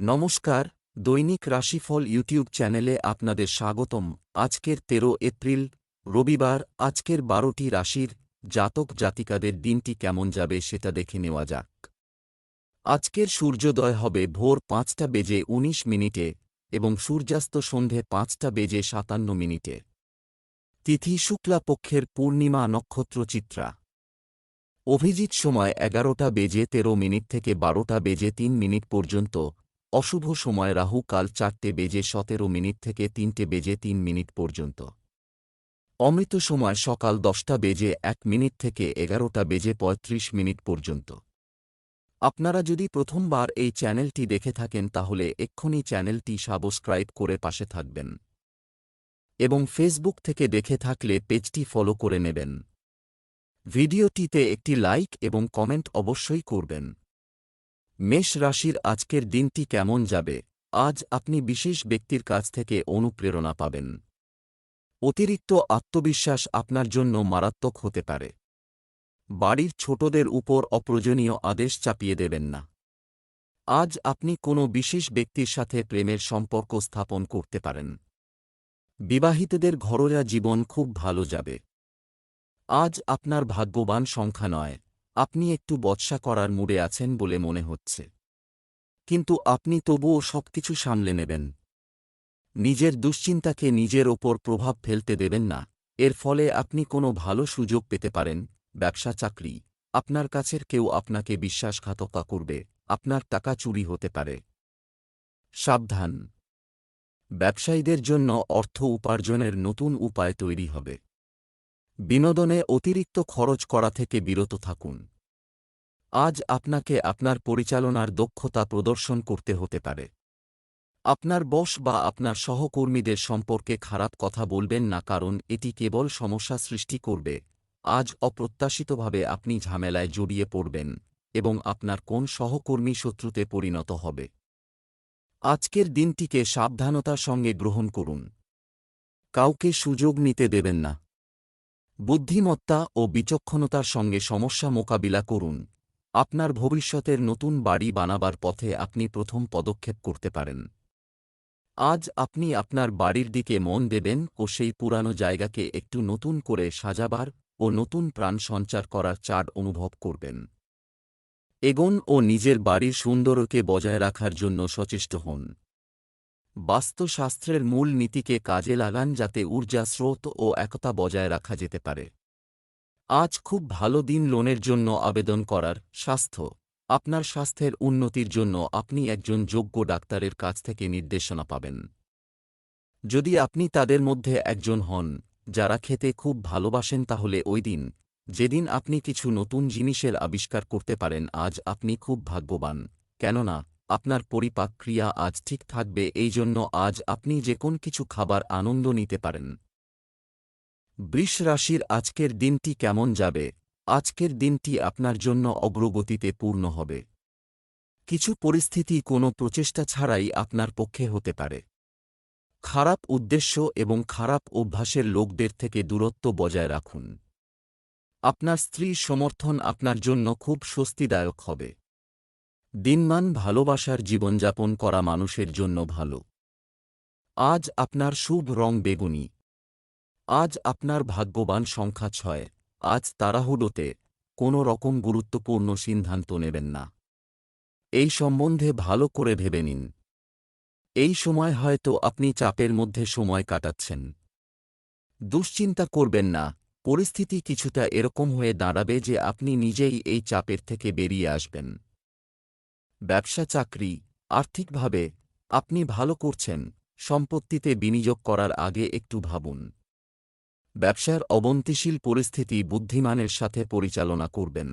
নমস্কার, দৈনিক রাশিফল ইউটিউব চ্যানেলে আপনাদের স্বাগতম। আজকের তেরো এপ্রিল, রবিবার, আজকের বারোটি রাশির জাতক জাতিকাদের দিনটি কেমন যাবে সেটা দেখে নেওয়া যাক। আজকের সূর্যোদয় হবে ভোর পাঁচটা বেজে ১৯ মিনিটে এবং সূর্যাস্ত সন্ধে পাঁচটা বেজে সাতান্ন মিনিটে। তিথি শুক্লা পক্ষের পূর্ণিমা নক্ষত্র চিত্রা। অভিজিৎ সময় এগারোটা বেজে তেরো মিনিট থেকে বারোটা বেজে তিন মিনিট পর্যন্ত অশুভ সময় রাহু কাল চারটে বেজে সতেরো মিনিট থেকে তিনটে বেজে তিন মিনিট পর্যন্ত। অমৃত সময় সকাল দশটা বেজে এক মিনিট থেকে এগারোটা বেজে পঁয়ত্রিশ মিনিট পর্যন্ত। আপনারা যদি প্রথমবার এই চ্যানেলটি দেখে থাকেন তাহলে এক্ষুনি চ্যানেলটি সাবস্ক্রাইব করে পাশে থাকবেন। এবং ফেসবুক থেকে দেখে থাকলে পেজটি ফলো করে নেবেন। ভিডিওটিতে একটি লাইক এবং কমেন্ট অবশ্যই করবেন। মেষ রাশির আজকের দিনটি কেমন যাবে? আজ আপনি বিশেষ ব্যক্তির কাছ থেকে অনুপ্রেরণা পাবেন। অতিরিক্ত আত্মবিশ্বাস আপনার জন্য মারাত্মক হতে পারে। বাড়ির ছোটদের উপর অপ্রয়োজনীয় আদেশ চাপিয়ে দেবেন না। আজ আপনি কোনো বিশেষ ব্যক্তির সাথে প্রেমের সম্পর্ক স্থাপন করতে পারেন। বিবাহিতদের ঘরোয়া জীবন খুব ভালো যাবে। আজ আপনার ভাগ্যবান সংখ্যা নয়। আপনি একটু বৎসা করার মুডে আছেন বলে মনে হচ্ছে। কিন্তু আপনি তবুও সবকিছু সামলে নেবেন। নিজের দুশ্চিন্তাকে নিজের ওপর প্রভাব ফেলতে দেবেন না। এর ফলে আপনি কোনো ভালো সুযোগ পেতে পারেন, ব্যবসা, চাকরি। আপনার কাছের কেউ আপনাকে বিশ্বাসঘাতকতা করবে, আপনার টাকা চুরি হতে পারে। সাবধান। ব্যবসায়ীদের জন্য অর্থ উপার্জনের নতুন উপায় তৈরি হবে। বিনোদনে অতিরিক্ত খরচ করা থেকে বিরত থাকুন। আজ আপনাকে আপনার পরিচালনার দক্ষতা প্রদর্শন করতে হতে পারে। আপনার বস বা আপনার সহকর্মীদের সম্পর্কে খারাপ কথা বলবেন না কারণ এটি কেবল সমস্যা সৃষ্টি করবে। আজ অপ্রত্যাশিতভাবে আপনি ঝামেলায় জড়িয়ে পড়বেন এবং আপনার কোন সহকর্মী শত্রুতে পরিণত হবে। আজকের দিনটিকে সাবধানতার সঙ্গে গ্রহণ করুন। কাউকে সুযোগ নিতে দেবেন না। বুদ্ধিমত্তা ও বিচক্ষণতার সঙ্গে সমস্যা মোকাবিলা করুন। আপনার ভবিষ্যতের নতুন বাড়ি বানাবার পথে আপনি প্রথম পদক্ষেপ করতে পারেন। আজ আপনি আপনার বাড়ির দিকে মন দেবেন ও সেই পুরানো জায়গাকে একটু নতুন করে সাজাবার ও নতুন প্রাণ সঞ্চার করার চার অনুভব করবেন। এগোন ও নিজের বাড়ির সৌন্দর্যকে বজায় রাখার জন্য সচেষ্ট হন। বাস্তুশাস্ত্রের মূল নীতিকে কাজে লাগান যাতে ঊর্জা স্রোত ও একতা বজায় রাখা যেতে পারে। আজ খুব ভালো দিন লোনের জন্য আবেদন করার স্বাস্থ্য। আপনার স্বাস্থ্যের উন্নতির জন্য আপনি একজন যোগ্য ডাক্তারের কাছ থেকে নির্দেশনা পাবেন। যদি আপনি তাদের মধ্যে একজন হন, যারা খেতে খুব ভালোবাসেন তাহলে ওই দিন, যেদিন আপনি কিছু নতুন জিনিসের আবিষ্কার করতে পারেন আজ আপনি খুব ভাগ্যবান। কেননা আপনার পরিপাক ক্রিয়া আজ ঠিক থাকবে, এই জন্য আজ আপনি যে কোন কিছু খাবার আনন্দ নিতে পারেন। বৃষ রাশির আজকের দিনটি কেমন যাবে? আজকের দিনটি আপনার জন্য অগ্রগতিতে পূর্ণ হবে। কিছু পরিস্থিতি কোনো প্রচেষ্টা ছাড়াই আপনার পক্ষে হতে পারে। খারাপ উদ্দেশ্য এবং খারাপ অভ্যাসের লোকদের থেকে দূরত্ব বজায় রাখুন। আপনার স্ত্রীর সমর্থন আপনার জন্য খুব স্বস্তিদায়ক হবে। দিনমান ভালোবাসার জীবনযাপন করা মানুষের জন্য ভালো। আজ আপনার শুভ রং বেগুনি। আজ আপনার ভাগ্যবান সংখ্যা ছয়। আজ তাড়াহুড়োতে কোনো রকম গুরুত্বপূর্ণ সিদ্ধান্ত নেবেন না। এই সম্বন্ধে ভালো করে ভেবে নিন। এই সময় হয়তো আপনি চাপের মধ্যে সময় কাটাচ্ছেন। দুশ্চিন্তা করবেন না। পরিস্থিতি কিছুটা এরকম হয়ে দাঁড়াবে যে আপনি নিজেই এই চাপের থেকে বেরিয়ে আসবেন। ব্যবসা চাকরি, আর্থিকভাবে আপনি ভালো করছেন, সম্পত্তিতে বিনিয়োগ করার আগে একটু ভাবুন। ব্যবসার অবন্তিশীল পরিস্থিতি বুদ্ধিমানের সাথে পরিচালনা করবেন।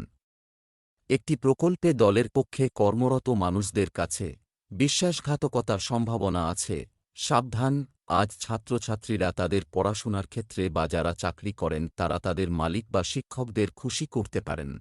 একটি প্রকল্পে দলের পক্ষে কর্মরত মানুষদের কাছে বিশ্বাসঘাতকতার সম্ভাবনা আছে। সাবধান, আজ ছাত্রছাত্রীরা তাদের পড়াশোনার ক্ষেত্রে বা যারা চাকরি করেন তারা তাদের মালিক বা শিক্ষকদের খুশি করতে পারেন।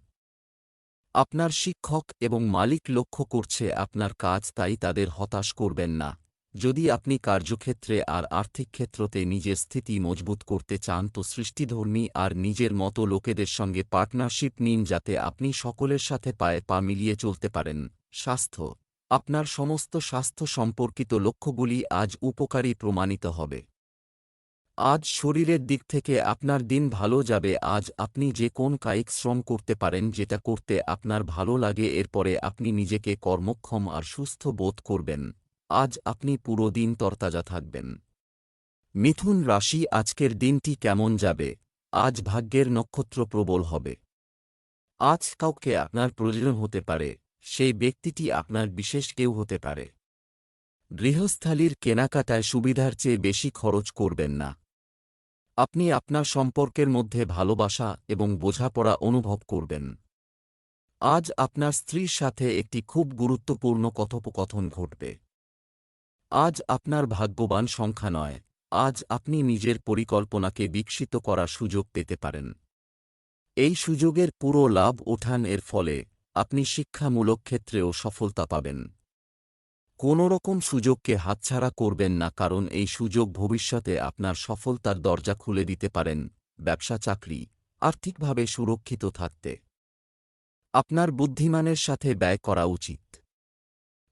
আপনার শিক্ষক এবং মালিক লক্ষ্য করছে আপনার কাজ তাই তাদের হতাশ করবেন না। যদি আপনি কার্যক্ষেত্রে আর আর্থিক ক্ষেত্রতে নিজের স্থিতি মজবুত করতে চান তো সৃষ্টিধর্মী আর নিজের মতো লোকেদের সঙ্গে পার্টনারশিপ নিন যাতে আপনি সকলের সাথে পায়ে পা মিলিয়ে চলতে পারেন। স্বাস্থ্য। আপনার সমস্ত স্বাস্থ্য সম্পর্কিত লক্ষ্যগুলি আজ উপকারী প্রমাণিত হবে। আজ শরীরের দিক থেকে আপনার দিন ভালো যাবে। আজ আপনি যে কোন কায়িক শ্রম করতে পারেন, যেটা করতে আপনার ভালো লাগে, এরপরে আপনি নিজেকে কর্মক্ষম আর সুস্থ বোধ করবেন। আজ আপনি পুরো দিন তরতাজা থাকবেন। মিথুন রাশি, আজকের দিনটি কেমন যাবে? আজ ভাগ্যের নক্ষত্র প্রবল হবে। আজ কাউকে আপনার প্রয়োজন হতে পারে, সেই ব্যক্তিটি আপনার বিশেষ কেউ হতে পারে। গৃহস্থালির কেনাকাটায় সুবিধার চেয়ে বেশি খরচ করবেন না। আপনি আপনার সম্পর্কের মধ্যে ভালোবাসা এবং বোঝাপড়া অনুভব করবেন। আজ আপনার স্ত্রীর সাথে একটি খুব গুরুত্বপূর্ণ কথোপকথন ঘটবে। আজ আপনার ভাগ্যবান সংখ্যা নয়, আজ আপনি নিজের পরিকল্পনাকে বিকশিত করার সুযোগ পেতে পারেন। এই সুযোগের পুরো লাভ ওঠান এর ফলে আপনি শিক্ষামূলক ক্ষেত্রেও সফলতা পাবেন। কোনো রকম সুযোগকে হাতছাড়া করবেন না কারণ এই সুযোগ ভবিষ্যতে আপনার সফলতার দরজা খুলে দিতে পারেন, ব্যবসা, চাকরি, আর্থিকভাবে সুরক্ষিত থাকতে। আপনার বুদ্ধিমানের সাথে ব্যয় করা উচিত।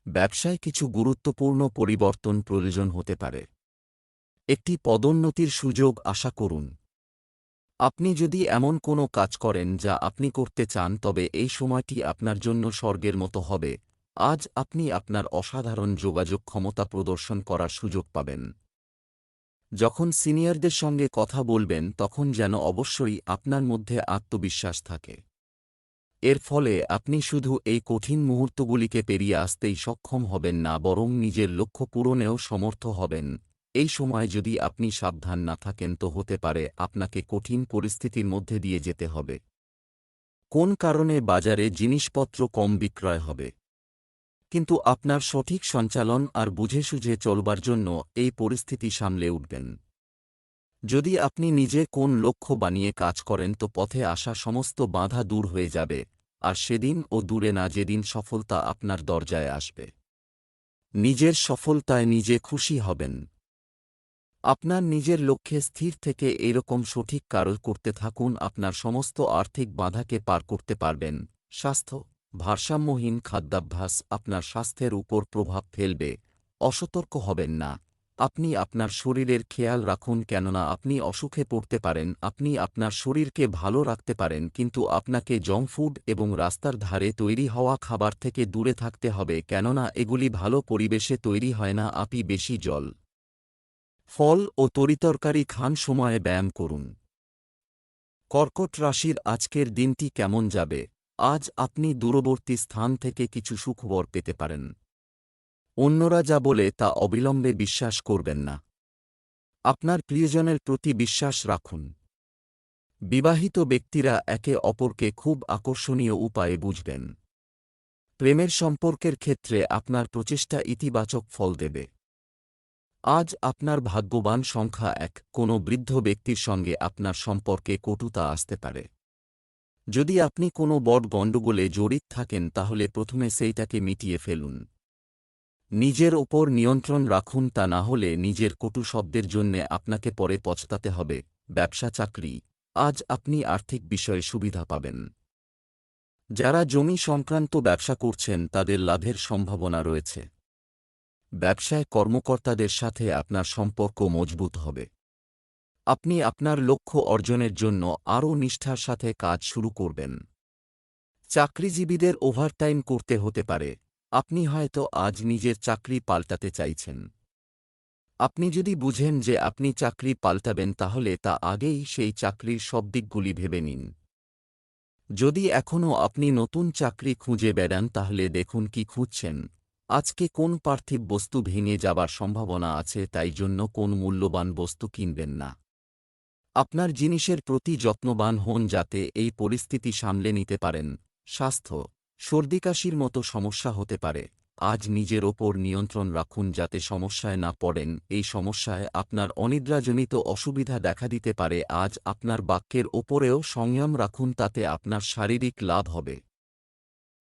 ব্যবসায় কিছু গুরুত্বপূর্ণ পরিবর্তন প্রয়োজন হতে পারে। একটি পদোন্নতির সুযোগ আশা করুন। আপনি যদি এমন কোনো কাজ করেন যা আপনি করতে চান তবে এই সময়টি আপনার জন্য স্বর্গের মতো হবে। আজ আপনি আপনার অসাধারণ যোগাযোগ ক্ষমতা প্রদর্শন করার সুযোগ পাবেন। যখন সিনিয়রদের সঙ্গে কথা বলবেন, তখন যেন অবশ্যই আপনার মধ্যে আত্মবিশ্বাস থাকে। এর ফলে আপনি শুধু এই কঠিন মুহূর্তগুলিকে পেরিয়ে আসতেই সক্ষম হবেন না, বরং নিজের লক্ষ্য পূরণেও সমর্থ হবেন। এই সময় যদি আপনি সাবধান না থাকেন, তো হতে পারে আপনাকে কঠিন পরিস্থিতির মধ্যে দিয়ে যেতে হবে। কোন কারণে বাজারে জিনিসপত্র কম বিক্রয় হবে? কিন্তু আপনার সঠিক সঞ্চালন আর বুঝে সুঝে চলবার জন্য এই পরিস্থিতি সামলে উঠবেন। যদি আপনি নিজে কোন লক্ষ্য বানিয়ে কাজ করেন তো পথে আসা সমস্ত বাধা দূর হয়ে যাবে, আর সেদিন ও দূরে না যেদিন সফলতা আপনার দরজায় আসবে। নিজের সফলতায় নিজে খুশি হবেন। আপনার নিজের লক্ষ্যে স্থির থেকে এরকম সঠিক কারও করতে থাকুন, আপনার সমস্ত আর্থিক বাধাকে পার করতে পারবেন। স্বাস্থ্য ভারসাম্যহীন খাদ্যাভ্যাস আপনার স্বাস্থ্যের উপর প্রভাব ফেলবে। অসতর্ক হবেন না। আপনি আপনার শরীরের খেয়াল রাখুন কেননা আপনি অসুখে পড়তে পারেন, আপনি আপনার শরীরকে ভালো রাখতে পারেন, কিন্তু আপনাকে জঙ্ক ফুড এবং রাস্তার ধারে তৈরি হওয়া খাবার থেকে দূরে থাকতে হবে কেননা এগুলি ভালো পরিবেশে তৈরি হয় না, আপনি বেশি জল, ফল ও তরিতরকারি খান সময়ে ব্যায়াম করুন। কর্কট রাশির আজকের দিনটি কেমন যাবে? আজ আপনি দূরবর্তী স্থান থেকে কিছু সুখবর পেতে পারেন। অন্যরা যা বলে তা অবিলম্বে বিশ্বাস করবেন না। আপনার প্রিয়জনের প্রতি বিশ্বাস রাখুন। বিবাহিত ব্যক্তিরা একে অপরকে খুব আকর্ষণীয় উপায়ে বুঝবেন। প্রেমের সম্পর্কের ক্ষেত্রে আপনার প্রচেষ্টা ইতিবাচক ফল দেবে। আজ আপনার ভাগ্যবান সংখ্যা এক। কোনো বৃদ্ধ ব্যক্তির সঙ্গে আপনার সম্পর্কে কটুতা আসতে পারে। যদি আপনি কোনো বড় গণ্ডগোলে জড়িত থাকেন, তাহলে প্রথমে সেইটাকে মিটিয়ে ফেলুন। নিজের ওপর নিয়ন্ত্রণ রাখুন, তা না হলে নিজের কটু শব্দের জন্যে আপনাকে পরে পচতাতে হবে। ব্যবসা, চাকরি। আজ আপনি আর্থিক বিষয়ে সুবিধা পাবেন। যারা জমি সংক্রান্ত ব্যবসা করছেন, তাদের লাভের সম্ভাবনা রয়েছে। ব্যবসায় কর্মকর্তাদের সাথে আপনার সম্পর্ক মজবুত হবে। আপনি আপনার লক্ষ্য অর্জনের জন্য আরও নিষ্ঠার সাথে কাজ শুরু করবেন। চাকরিজীবীদের ওভারটাইম করতে হতে পারে। আপনি হয়তো আজ নিজের চাকরি পাল্টাতে চাইছেন। আপনি যদি বুঝেন যে আপনি চাকরি পাল্টাবেন তাহলে তা আগেই সেই চাকরির সব দিকগুলি ভেবে নিন। যদি এখনও আপনি নতুন চাকরি খুঁজে বেড়ান তাহলে দেখুন কি খুঁজছেন। আজকে কোন পার্থিব বস্তু ভেঙে যাবার সম্ভাবনা আছে তাই জন্য কোন মূল্যবান বস্তু কিনবেন না। আপনার জিনিসের প্রতি যত্নবান হন যাতে এই পরিস্থিতি সামলে নিতে পারেন। স্বাস্থ্য। সর্দিকাশির মতো সমস্যা হতে পারে। আজ নিজের ওপর নিয়ন্ত্রণ রাখুন যাতে সমস্যায় না পড়েন। এই সমস্যায় আপনার অনিদ্রাজনিত অসুবিধা দেখা দিতে পারে। আজ আপনার বাক্যের ওপরেও সংযম রাখুন তাতে আপনার শারীরিক লাভ হবে।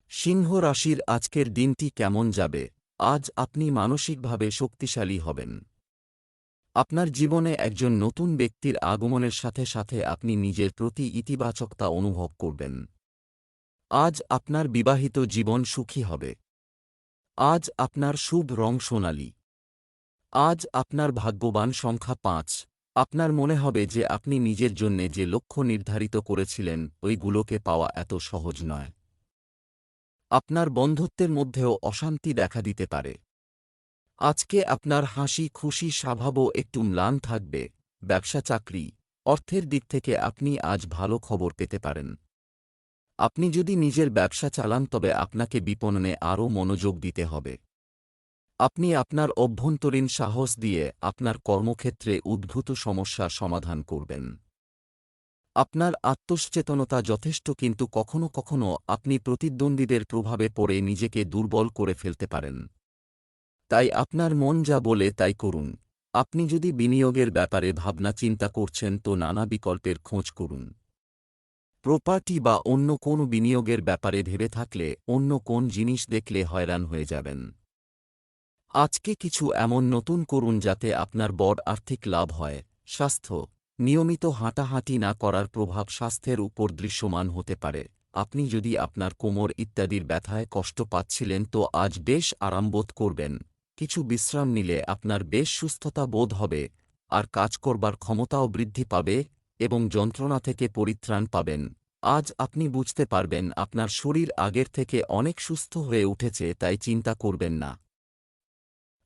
সিংহ রাশির আজকের দিনটি কেমন যাবে? আজ আপনি মানসিকভাবে শক্তিশালী হবেন। আপনার জীবনে একজন নতুন ব্যক্তির আগমনের সাথে সাথে আপনি নিজের প্রতি ইতিবাচকতা অনুভব করবেন। আজ আপনার বিবাহিত জীবন সুখী হবে। আজ আপনার শুভ রং সোনালি। আজ আপনার ভাগ্যবান সংখ্যা পাঁচ। আপনার মনে হবে যে আপনি নিজের জন্যে যে লক্ষ্য নির্ধারিত করেছিলেন, ওইগুলোকে পাওয়া এত সহজ নয়। আপনার বন্ধুত্বের মধ্যেও অশান্তি দেখা দিতে পারে। আজকে আপনার হাসি, খুশি, স্বভাবও একটু ম্লান থাকবে। ব্যবসা, চাকরি, অর্থের দিক থেকে আপনি আজ ভালো খবর পেতে পারেন। আপনি যদি নিজের ব্যবসা চালান, তবে আপনাকে বিপণনে আরও মনোযোগ দিতে হবে। আপনি আপনার অভ্যন্তরীণ সাহস দিয়ে আপনার কর্মক্ষেত্রে উদ্ভূত সমস্যার সমাধান করবেন। আপনার আত্মসচেতনতা যথেষ্ট, কিন্তু কখনো কখনো আপনি প্রতিদ্বন্দ্বীদের প্রভাবে পড়ে নিজেকে দুর্বল করে ফেলতে পারেন। তাই আপনার মন যা বলে তাই করুন। আপনি যদি বিনিয়োগের ব্যাপারে ভাবনা চিন্তা করছেন তো নানা বিকল্পের খোঁজ করুন। প্রপার্টি বা অন্য কোন বিনিয়োগের ব্যাপারে ভেবে থাকলে অন্য কোন জিনিস দেখলে হয়রান হয়ে যাবেন। আজকে কিছু এমন নতুন করুন যাতে আপনার বড় আর্থিক লাভ হয়। স্বাস্থ্য, নিয়মিত হাঁটাহাঁটি না করার প্রভাব স্বাস্থ্যের উপর দৃশ্যমান হতে পারে। আপনি যদি আপনার কোমর ইত্যাদির ব্যথায় কষ্ট পাচ্ছিলেন তো আজ বেশ আরামবোধ করবেন। কিছু বিশ্রাম নিলে আপনার বেশ সুস্থতা বোধ হবে, আর কাজ করবার ক্ষমতাও বৃদ্ধি পাবে এবং যন্ত্রণা থেকে পরিত্রাণ পাবেন। আজ আপনি বুঝতে পারবেন আপনার শরীর আগের থেকে অনেক সুস্থ হয়ে উঠেছে, তাই চিন্তা করবেন না।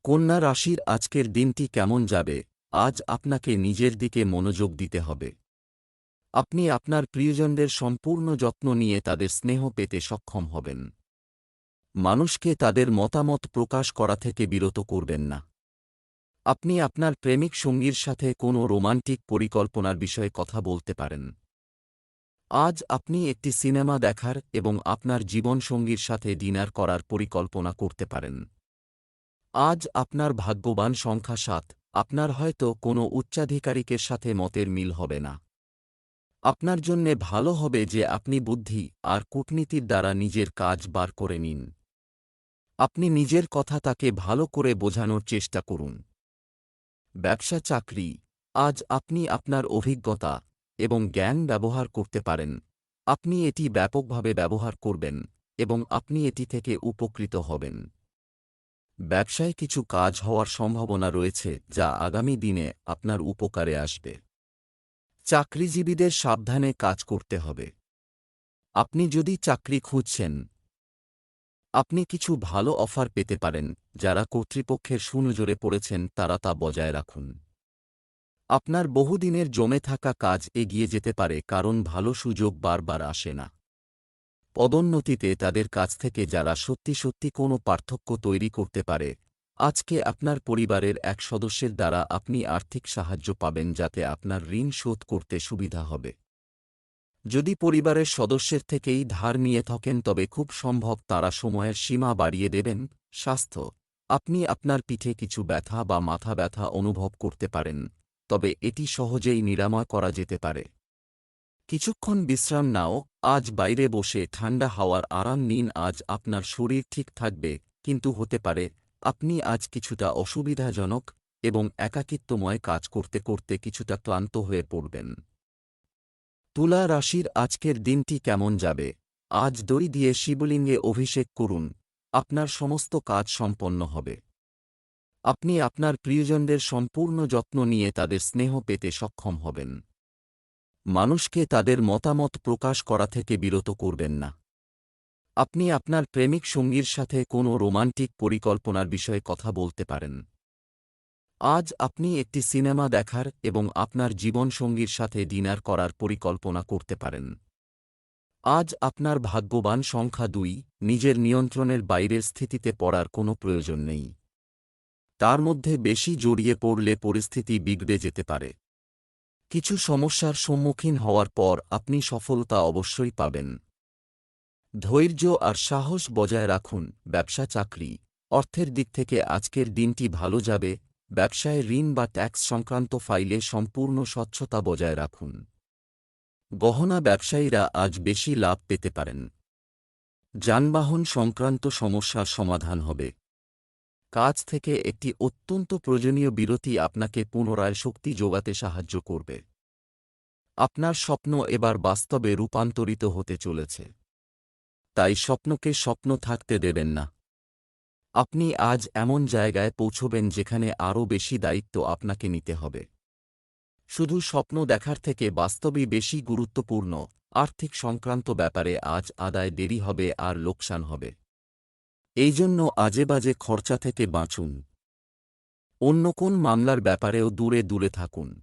কন্যা রাশির আজকের দিনটি কেমন যাবে? আজ আপনাকে নিজের দিকে মনোযোগ দিতে হবে। আপনি আপনার প্রিয়জনদের সম্পূর্ণ যত্ন নিয়ে তাদের স্নেহ পেতে সক্ষম হবেন। মানুষকে তাদের মতামত প্রকাশ করা থেকে বিরত করবেন না। আপনি আপনার প্রেমিক সঙ্গীর সাথে কোনো রোমান্টিক পরিকল্পনার বিষয়ে কথা বলতে পারেন। আজ আপনি একটি সিনেমা দেখার এবং আপনার জীবনসঙ্গীর সাথে ডিনার করার পরিকল্পনা করতে পারেন। আজ আপনার ভাগ্যবান সংখ্যা সাত, আপনার হয়তো কোনো উচ্চাধিকারিকের সাথে মতের মিল হবে না। আপনার জন্যে ভালো হবে যে আপনি বুদ্ধি আর কূটনীতির দ্বারা নিজের কাজ বার করে নিন। আপনি নিজের কথা তাকে ভালো করে বোঝানোর চেষ্টা করুন। ব্যবসা চাকরি। আজ আপনি আপনার অভিজ্ঞতা এবং জ্ঞান ব্যবহার করতে পারেন। আপনি এটি ব্যাপকভাবে ব্যবহার করবেন এবং আপনি এটি থেকে উপকৃত হবেন। ব্যবসায় কিছু কাজ হওয়ার সম্ভাবনা রয়েছে যা আগামী দিনে আপনার উপকারে আসবে। চাকরিজীবীদের সাবধানে কাজ করতে হবে। আপনি যদি চাকরি খুঁজছেন আপনি কিছু ভালো অফার পেতে পারেন, যারা কর্তৃপক্ষের সুনজরে পড়েছেন তারা তা বজায় রাখুন। আপনার বহুদিনের জমে থাকা কাজ এগিয়ে যেতে পারে, কারণ ভালো সুযোগ বারবার আসে না। পদোন্নতিতে তাদের কাছ থেকে যারা সত্যি সত্যি কোনো পার্থক্য তৈরি করতে পারে, আজকে আপনার পরিবারের এক সদস্যের দ্বারা আপনি আর্থিক সাহায্য পাবেন, যাতে আপনার ঋণ শোধ করতে সুবিধা হবে। যদি পরিবারের সদস্যের থেকেই ধার নিয়ে থাকেন তবে খুব সম্ভব তারা সময়ের সীমা বাড়িয়ে দেবেন। স্বাস্থ্য। আপনি আপনার পিঠে কিছু ব্যথা বা মাথা ব্যথা অনুভব করতে পারেন, তবে এটি সহজেই নিরাময় করা যেতে পারে। কিছুক্ষণ বিশ্রাম নাও, আজ বাইরে বসে ঠান্ডা হাওয়ার আরাম নিন, আজ আপনার শরীর ঠিক থাকবে, কিন্তু হতে পারে, আপনি আজ কিছুটা অসুবিধাজনক এবং একাকিত্বময় কাজ করতে করতে কিছুটা ক্লান্ত হয়ে পড়বেন। তুলা রাশির আজকের দিনটি কেমন যাবে? আজ দড়ি দিয়ে শিবলিঙ্গে অভিষেক করুন। আপনার সমস্ত কাজ সম্পন্ন হবে। আপনি আপনার প্রিয়জনদের সম্পূর্ণ যত্ন নিয়ে তাদের স্নেহ পেতে সক্ষম হবেন। মানুষকে তাদের মতামত প্রকাশ করা থেকে বিরত করবেন না। আপনি আপনার প্রেমিক সঙ্গীর সাথে কোনো রোমান্টিক পরিকল্পনার বিষয়ে কথা বলতে পারেন। আজ আপনি একটি সিনেমা দেখার এবং আপনার জীবনসঙ্গীর সাথে ডিনার করার পরিকল্পনা করতে পারেন। আজ আপনার ভাগ্যবান সংখ্যা দুই, নিজের নিয়ন্ত্রণের বাইরের স্থিতিতে পড়ার কোনো প্রয়োজন নেই। তার মধ্যে বেশি জড়িয়ে পড়লে পরিস্থিতি বিগড়ে যেতে পারে। কিছু সমস্যার সম্মুখীন হওয়ার পর আপনি সফলতা অবশ্যই পাবেন। ধৈর্য আর সাহস বজায় রাখুন, ব্যবসা, চাকরি, অর্থের দিক থেকে আজকের দিনটি ভালো যাবে ব্যবসায় ঋণ বা ট্যাক্স সংক্রান্ত ফাইলে সম্পূর্ণ স্বচ্ছতা বজায় রাখুন। গহনা ব্যবসায়ীরা আজ বেশি লাভ পেতে পারেন। যানবাহন সংক্রান্ত সমস্যার সমাধান হবে। কাজ থেকে একটি অত্যন্ত প্রয়োজনীয় বিরতি আপনাকে পুনরায় শক্তি যোগাতে সাহায্য করবে। আপনার স্বপ্ন এবার বাস্তবে রূপান্তরিত হতে চলেছে। তাই স্বপ্নকে স্বপ্ন থাকতে দেবেন না। আপনি আজ এমন জায়গায় পৌঁছবেন যেখানে আরও বেশি দায়িত্ব আপনাকে নিতে হবে। শুধু স্বপ্ন দেখার থেকে বাস্তবই বেশি গুরুত্বপূর্ণ। আর্থিক সংক্রান্ত ব্যাপারে আজ আদায় দেরি হবে আর লোকসান হবে। এই জন্য আজেবাজে খরচা থেকে বাঁচুন। অন্য কোন মামলার ব্যাপারেও দূরে দূরে থাকুন।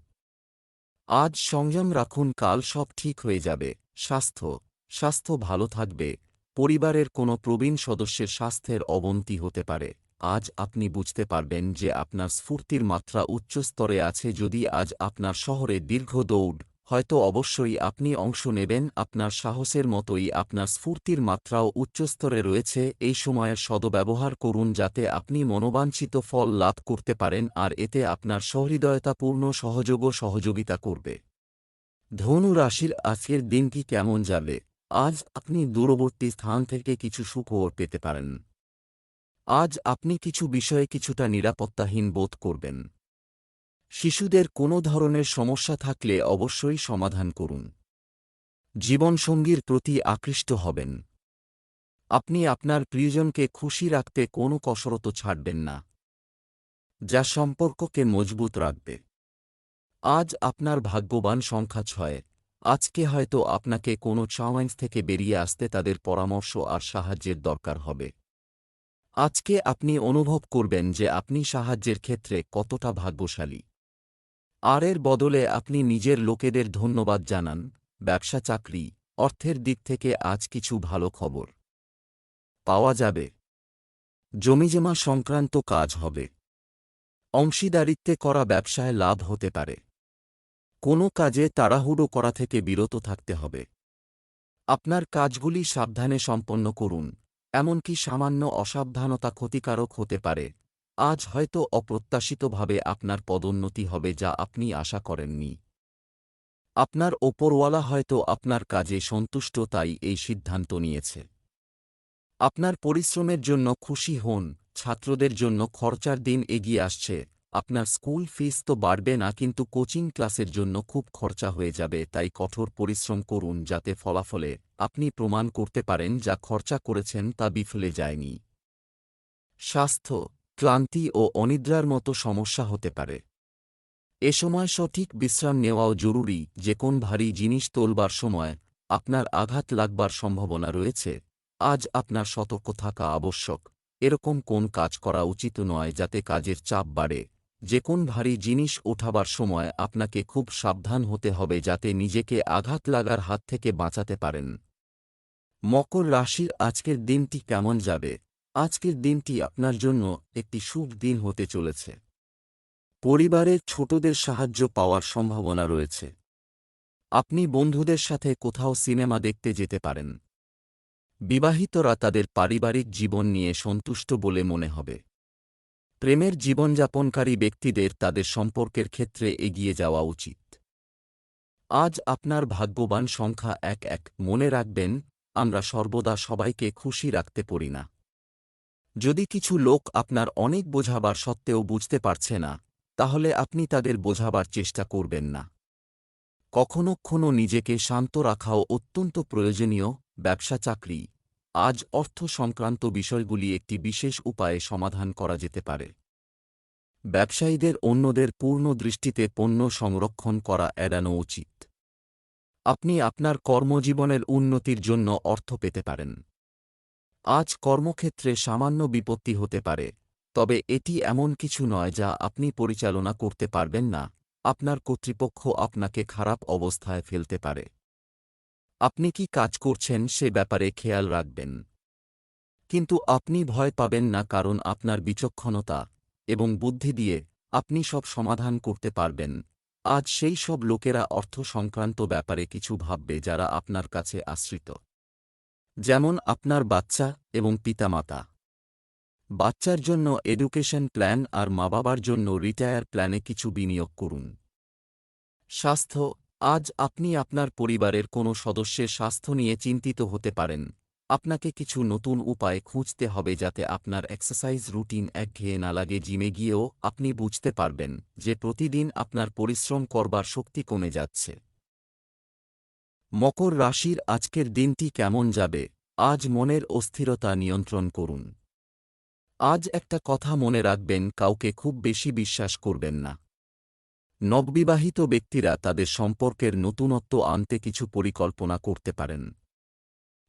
আজ সংযম রাখুন, কাল সব ঠিক হয়ে যাবে। স্বাস্থ্য স্বাস্থ্য ভালো থাকবে। পরিবারের কোনো প্রবীণ সদস্যের স্বাস্থ্যের অবনতি হতে পারে। আজ আপনি বুঝতে পারবেন যে আপনার স্ফূর্তির মাত্রা উচ্চ স্তরে আছে যদি আজ আপনার শহরে দীর্ঘ দৌড়, হয়তো অবশ্যই আপনি অংশ নেবেন, আপনার সাহসের মতোই আপনার স্ফূর্তির মাত্রাও উচ্চস্তরে রয়েছে, এই সময়ের সদব্যবহার করুন যাতে আপনি মনোবাঞ্ছিত ফল লাভ করতে পারেন আর এতে আপনার সহৃদয়তাপূর্ণ সহযোগও সহযোগিতা করবে। ধনু রাশির আজকের দিনটি কেমন যাবে? আজ আপনি দূরবর্তী স্থান থেকে কিছু সুখবর পেতে পারেন। আজ আপনি কিছু বিষয়ে কিছুটা নিরাপত্তাহীন বোধ করবেন। শিশুদের কোনো ধরনের সমস্যা থাকলে অবশ্যই সমাধান করুন। জীবনসঙ্গীর প্রতি আকৃষ্ট হবেন। আপনি আপনার প্রিয়জনকে খুশি রাখতে কোনো কসরত ছাড়বেন না। যা সম্পর্ককে মজবুত রাখবে। আজ আপনার ভাগ্যবান সংখ্যা ছয়। আজকে হয়তো আপনাকে কোনো চ্যালেঞ্জ থেকে বেরিয়ে আসতে তাদের পরামর্শ আর সাহায্যের দরকার হবে। আজকে আপনি অনুভব করবেন যে আপনি সাহায্যের ক্ষেত্রে কতটা ভাগ্যশালী। আর এর বদলে আপনি নিজের লোকেদের ধন্যবাদ জানান, ব্যবসা চাকরি, অর্থের দিক থেকে আজ কিছু ভালো খবর। পাওয়া যাবে। জমিজমা সংক্রান্ত কাজ হবে। অংশীদারিত্বে করা ব্যবসায় লাভ হতে পারে। কোনো কাজে তাড়াহুড়ো করা থেকে বিরত থাকতে হবে। আপনার কাজগুলি সাবধানে সম্পন্ন করুন, এমনকি সামান্য অসাবধানতা ক্ষতিকারক হতে পারে। আজ হয়তো অপ্রত্যাশিতভাবে আপনার পদোন্নতি হবে যা আপনি আশা করেননি। আপনার ওপরওয়ালা হয়তো আপনার কাজে সন্তুষ্ট তাই এই সিদ্ধান্ত নিয়েছে। আপনার পরিশ্রমের জন্য খুশি হন, ছাত্রদের জন্য খরচার দিন এগিয়ে আসছে। আপনার স্কুল ফিস তো বাড়বে না, কিন্তু কোচিং ক্লাসের জন্য খুব খরচা হয়ে যাবে, তাই কঠোর পরিশ্রম করুন যাতে ফলাফলে আপনি প্রমাণ করতে পারেন যা খরচা করেছেন তা বিফলে যায়নি। স্বাস্থ্য, ক্লান্তি ও অনিদ্রার মতো সমস্যা হতে পারে। এ সময় সঠিক বিশ্রাম নেওয়াও জরুরি, যে কোন ভারী জিনিস তোলবার সময় আপনার আঘাত লাগবার সম্ভাবনা রয়েছে। আজ আপনার সতর্ক থাকা আবশ্যক। এরকম কোন কাজ করা উচিত নয় যাতে কাজের চাপ বাড়ে। যে কোন ভারী জিনিস ওঠাবার সময় আপনাকে খুব সাবধান হতে হবে যাতে নিজেকে আঘাত লাগার হাত থেকে বাঁচাতে পারেন। মকর রাশির আজকের দিনটি কেমন যাবে? আজকের দিনটি আপনার জন্য একটি শুভ দিন হতে চলেছে। পরিবারের ছোটদের সাহায্য পাওয়ার সম্ভাবনা রয়েছে। আপনি বন্ধুদের সাথে কোথাও সিনেমা দেখতে যেতে পারেন। বিবাহিতরা তাদের পারিবারিক জীবন নিয়ে সন্তুষ্ট বলে মনে হবে। প্রেমের জীবনযাপনকারী ব্যক্তিদের তাদের সম্পর্কের ক্ষেত্রে এগিয়ে যাওয়া উচিত। আজ আপনার ভাগ্যবান সংখ্যা এক এক। মনে রাখবেন, আমরা সর্বদা সবাইকে খুশি রাখতে পারি না। যদি কিছু লোক আপনার অনেক বোঝাবার সত্ত্বেও বুঝতে পারছে না, তাহলে আপনি তাদের বোঝাবার চেষ্টা করবেন না। কখনো কখনো নিজেকে শান্ত রাখাও অত্যন্ত প্রয়োজনীয়। ব্যবসা চাকরি আজ অর্থ সংক্রান্ত বিষয়গুলি একটি বিশেষ উপায়ে সমাধান করা যেতে পারে। ব্যবসায়ীদের অন্যদের পূর্ণ দৃষ্টিতে পণ্য সংরক্ষণ করা এড়ানো উচিত। আপনি আপনার কর্মজীবনের উন্নতির জন্য অর্থ পেতে পারেন। আজ কর্মক্ষেত্রে সামান্য বিপত্তি হতে পারে, তবে এটি এমন কিছু নয় যা আপনি পরিচালনা করতে পারবেন না। আপনার কর্তৃপক্ষ আপনাকে খারাপ অবস্থায় ফেলতে পারে। আপনি কি কাজ করছেন সে ব্যাপারে খেয়াল রাখবেন। কিন্তু আপনি ভয় পাবেন না কারণ আপনার বিচক্ষণতা এবং বুদ্ধি দিয়ে আপনি সব সমাধান করতে পারবেন। আজ সেই সব লোকেরা অর্থ সংক্রান্ত ব্যাপারে কিছু ভাববে যারা আপনার কাছে আশ্রিত। যেমন আপনার বাচ্চা এবং পিতামাতা। বাচ্চার জন্য এডুকেশন প্ল্যান আর মা বাবার জন্য রিটায়ার প্ল্যানে কিছু বিনিয়োগ করুন। স্বাস্থ্য আজ আপনি আপনার পরিবারের কোনো সদস্যের স্বাস্থ্য নিয়ে চিন্তিত হতে পারেন। আপনাকে কিছু নতুন উপায় খুঁজতে হবে যাতে আপনার এক্সারসাইজ রুটিন একঘেয়ে না লাগে। জিমে গিয়েও আপনি বুঝতে পারবেন যে প্রতিদিন আপনার পরিশ্রম করবার শক্তি কমে যাচ্ছে। মকর রাশির আজকের দিনটি কেমন যাবে? আজ মনের অস্থিরতা নিয়ন্ত্রণ করুন। আজ একটা কথা মনে রাখবেন, কাউকে খুব বেশি বিশ্বাস করবেন না। নববিবাহিত ব্যক্তিরা তাদের সম্পর্কের নতুনত্ব আনতে কিছু পরিকল্পনা করতে পারেন।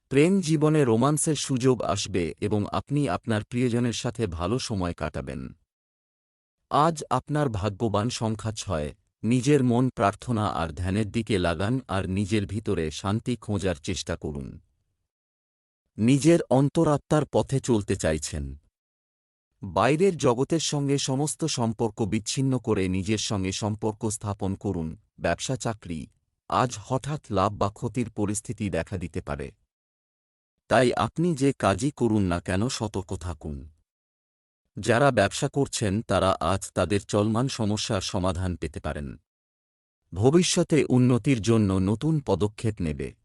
প্রেম জীবনে রোমান্সের সুযোগ আসবে এবং আপনি আপনার প্রিয়জনের সাথে ভালো সময় কাটাবেন। আজ আপনার ভাগ্যবান সংখ্যা ছয়, নিজের মন প্রার্থনা আর ধ্যানের দিকে লাগান আর নিজের ভিতরে শান্তি খোঁজার চেষ্টা করুন। নিজের অন্তরাত্মার পথে চলতে চাইছেন। বাইরের জগতের সঙ্গে সমস্ত সম্পর্ক বিচ্ছিন্ন করে নিজের সঙ্গে সম্পর্ক স্থাপন করুন, ব্যবসা চাকরি। আজ হঠাৎ লাভ বা ক্ষতির পরিস্থিতি দেখা দিতে পারে। তাই আপনি যে কাজই করুন না কেন সতর্ক থাকুন। যারা ব্যবসা করছেন, তারা আজ তাদের চলমান সমস্যার সমাধান পেতে পারেন। ভবিষ্যতে উন্নতির জন্য নতুন পদক্ষেপ নেবে।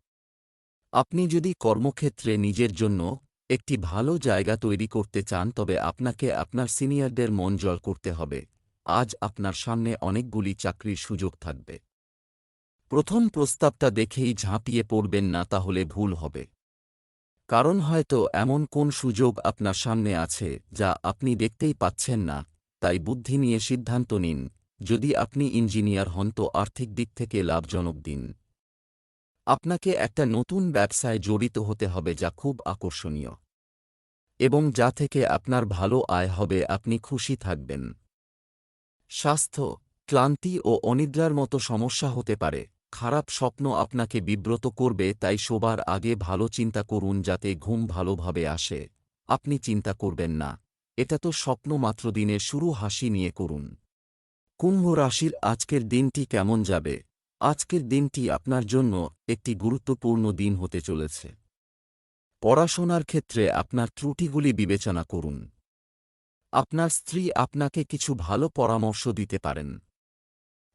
আপনি যদি কর্মক্ষেত্রে নিজের জন্য একটি ভালো জায়গা তৈরি করতে চান, তবে আপনাকে আপনার সিনিয়রদের মন জল করতে হবে। আজ আপনার সামনে অনেকগুলি চাকরির সুযোগ থাকবে। প্রথম প্রস্তাবটা দেখেই ঝাঁপিয়ে পড়বেন না, তাহলে ভুল হবে। কারণ হয়তো এমন কোন সুযোগ আপনার সামনে আছে, যা আপনি দেখতেই পাচ্ছেন না। তাই বুদ্ধি নিয়ে সিদ্ধান্ত নিন। যদি আপনি ইঞ্জিনিয়ার হন, তো আর্থিক দিক থেকে লাভজনক দিন। আপনাকে একটা নতুন ব্যবসায় জড়িত হতে হবে, যা খুব আকর্ষণীয়। এবং যা থেকে আপনার ভালো আয় হবে আপনি খুশি থাকবেন। স্বাস্থ্য, ক্লান্তি ও অনিদ্রার মতো সমস্যা হতে পারে। খারাপ স্বপ্ন আপনাকে বিব্রত করবে, তাই শোবার আগে ভালো চিন্তা করুন যাতে ঘুম ভালোভাবে আসে। আপনি চিন্তা করবেন না। এটা তো স্বপ্ন মাত্র দিনে শুরু, হাসি নিয়ে করুন। কুম্ভ রাশির আজকের দিনটি কেমন যাবে? আজকের দিনটি আপনার জন্য একটি গুরুত্বপূর্ণ দিন হতে চলেছে। পড়াশোনার ক্ষেত্রে আপনার ত্রুটিগুলি বিবেচনা করুন। আপনার স্ত্রী আপনাকে কিছু ভালো পরামর্শ দিতে পারেন।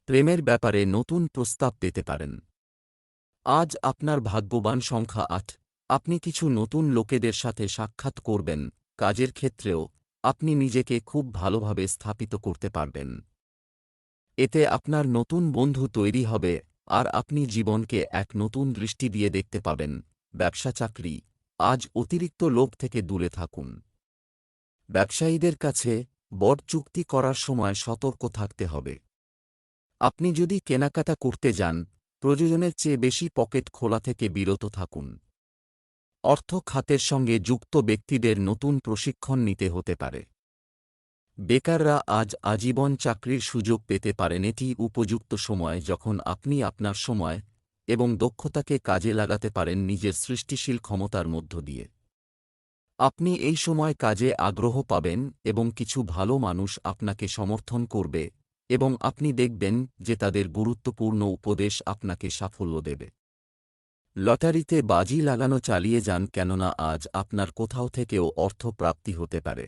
প্রেমের ব্যাপারে নতুন প্রস্তাব পেতে পারেন। আজ আপনার ভাগ্যবান সংখ্যা আট। আপনি কিছু নতুন লোকেদের সাথে সাক্ষাৎ করবেন। কাজের ক্ষেত্রেও আপনি নিজেকে খুব ভালোভাবে স্থাপিত করতে পারবেন। এতে আপনার নতুন বন্ধু তৈরি হবে আর আপনি জীবনকে এক নতুন দৃষ্টি দিয়ে দেখতে পাবেন। ব্যবসা চাকরি আজ অতিরিক্ত লোভ থেকে দূরে থাকুন। ব্যবসায়ীদের কাছে বড় চুক্তি করার সময় সতর্ক থাকতে হবে। আপনি যদি কেনাকাটা করতে যান, প্রয়োজনের চেয়ে বেশি পকেট খোলা থেকে বিরত থাকুন। অর্থ খাতের সঙ্গে যুক্ত ব্যক্তিদের নতুন প্রশিক্ষণ নিতে হতে পারে। বেকাররা আজ আজীবন চাকরির সুযোগ পেতে পারেন। এটি উপযুক্ত সময় যখন আপনি আপনার সময় এবং দক্ষতাকে কাজে লাগাতে পারেন নিজের সৃষ্টিশীল ক্ষমতার মধ্য দিয়ে। আপনি এই সময় কাজে আগ্রহ পাবেন এবং কিছু ভালো মানুষ আপনাকে সমর্থন করবে এবং আপনি দেখবেন যে তাদের গুরুত্বপূর্ণ উপদেশ আপনাকে সাফল্য দেবে। লটারিতে বাজি লাগানো চালিয়ে যান কেননা আজ আপনার কোথাও থেকেও অর্থ প্রাপ্তি হতে পারে।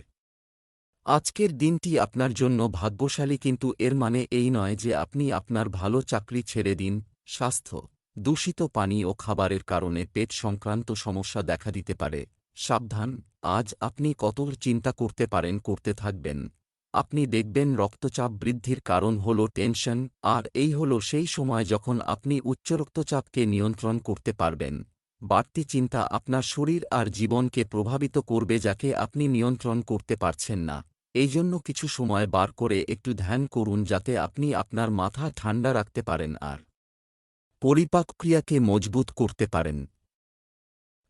আজকের দিনটি আপনার জন্য ভাগ্যশালী কিন্তু এর মানে এই নয় যে আপনি আপনার ভালো চাকরি ছেড়ে দিন, স্বাস্থ্য। দূষিত পানি ও খাবারের কারণে পেট সংক্রান্ত সমস্যা দেখা দিতে পারে। সাবধান, আজ আপনি কত চিন্তা করতে পারেন করতে থাকবেন। আপনি দেখবেন রক্তচাপ বৃদ্ধির কারণ হল টেনশন, আর এই হল সেই সময় যখন আপনি উচ্চ রক্তচাপকে নিয়ন্ত্রণ করতে পারবেন। বাড়তি চিন্তা আপনার শরীর আর জীবনকে প্রভাবিত করবে যাকে আপনি নিয়ন্ত্রণ করতে পারছেন না। এই জন্য কিছু সময় বার করে একটু ধ্যান করুন যাতে আপনি আপনার মাথা ঠান্ডা রাখতে পারেন আর পরিপাক ক্রিয়াকে মজবুত করতে পারেন।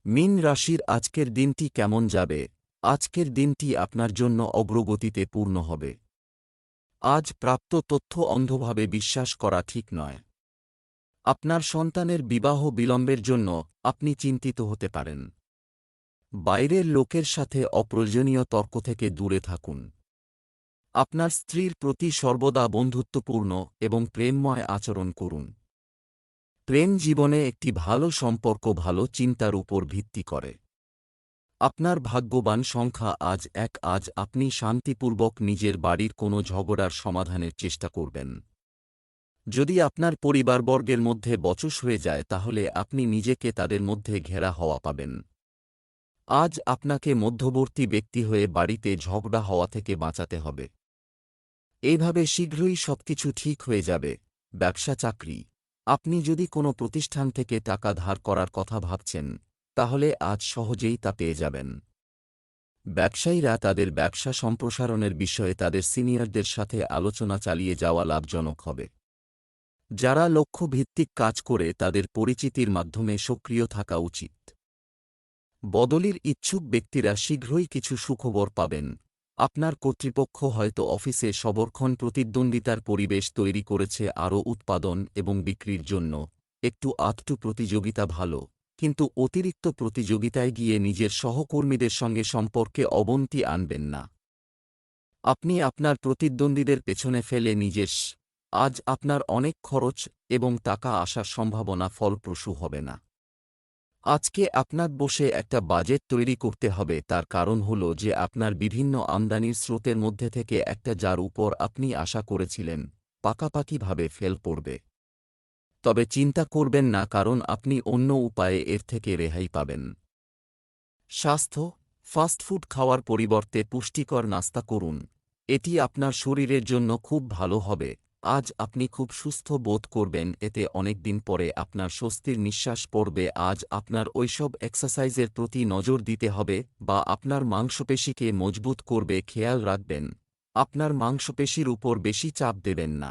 মিন রাশির আজকের দিনটি কেমন যাবে? আজকের দিনটি আপনার জন্য অগ্রগতিতে পূর্ণ হবে। আজ প্রাপ্ত তথ্য অন্ধভাবে বিশ্বাস করা ঠিক নয়। আপনার সন্তানের বিবাহ বিলম্বের জন্য আপনি চিন্তিত হতে পারেন। বাইরের লোকের সাথে অপ্রয়োজনীয় তর্ক থেকে দূরে থাকুন। আপনার স্ত্রীর প্রতি সর্বদা বন্ধুত্বপূর্ণ এবং প্রেমময় আচরণ করুন। প্রেম জীবনে একটি ভালো সম্পর্ক ভালো চিন্তার উপর ভিত্তি করে। আপনার ভাগ্যবান সংখ্যা আজ এক, আজ আপনি শান্তিপূর্বক নিজের বাড়ির কোনো ঝগড়ার সমাধানের চেষ্টা করবেন। যদি আপনার পরিবারবর্গের মধ্যে বচস হয়ে যায়, তাহলে আপনি নিজেকে তাদের মধ্যে ঘেরা হওয়া পাবেন। আজ আপনাকে মধ্যবর্তী ব্যক্তি হয়ে বাড়িতে ঝগড়া হওয়া থেকে বাঁচাতে হবে। এইভাবে শীঘ্রই সবকিছু ঠিক হয়ে যাবে। ব্যবসা চাকরি আপনি যদি কোনো প্রতিষ্ঠান থেকে টাকা ধার করার কথা ভাবছেন, তাহলে আজ সহজেই তা পেয়ে যাবেন। ব্যবসায়ীরা তাদের ব্যবসা সম্প্রসারণের বিষয়ে তাদের সিনিয়রদের সাথে আলোচনা চালিয়ে যাওয়া লাভজনক হবে। যারা লক্ষ্যভিত্তিক কাজ করে, তাদের পরিচিতির মাধ্যমে সক্রিয় থাকা উচিত। বদলির ইচ্ছুক ব্যক্তিরা শীঘ্রই কিছু সুখবর পাবেন। আপনার কর্তৃপক্ষ হয়তো অফিসে সবরক্ষণ প্রতিদ্বন্দ্বিতার পরিবেশ তৈরি করেছে আরও উৎপাদন এবং বিক্রির জন্য। একটু আধটু প্রতিযোগিতা ভালো, কিন্তু অতিরিক্ত প্রতিযোগিতায় গিয়ে নিজের সহকর্মীদের সঙ্গে সম্পর্কে অবনতি আনবেন না। আপনি আপনার প্রতিদ্বন্দ্বীদের পেছনে ফেলে নিজের আজ আপনার অনেক খরচ এবং টাকা আসার সম্ভাবনা ফলপ্রসূ হবে না। আজকে আপনার বসে একটা বাজেট তৈরি করতে হবে, তার কারণ হল যে আপনার বিভিন্ন আমদানির স্রোতের মধ্যে থেকে একটা যার উপর আপনি আশা করেছিলেন, পাকাপাকিভাবে ফেল পড়বে তবে চিন্তা করবেন না, কারণ আপনি অন্য উপায়ে এর থেকে রেহাই পাবেন। স্বাস্থ্য ফাস্টফুড খাওয়ার পরিবর্তে পুষ্টিকর নাস্তা করুন, এটি আপনার শরীরের জন্য খুব ভালো হবে। আজ আপনি খুব সুস্থ বোধ করবেন, এতে অনেক দিন পরে আপনার স্বস্তির নিঃশ্বাস পড়বে, আজ আপনার ওইসব এক্সারসাইজের প্রতি নজর দিতে হবে বা আপনার মাংসপেশিকে মজবুত করবে, খেয়াল রাখবেন। আপনার মাংসপেশির উপর বেশি চাপ দেবেন না।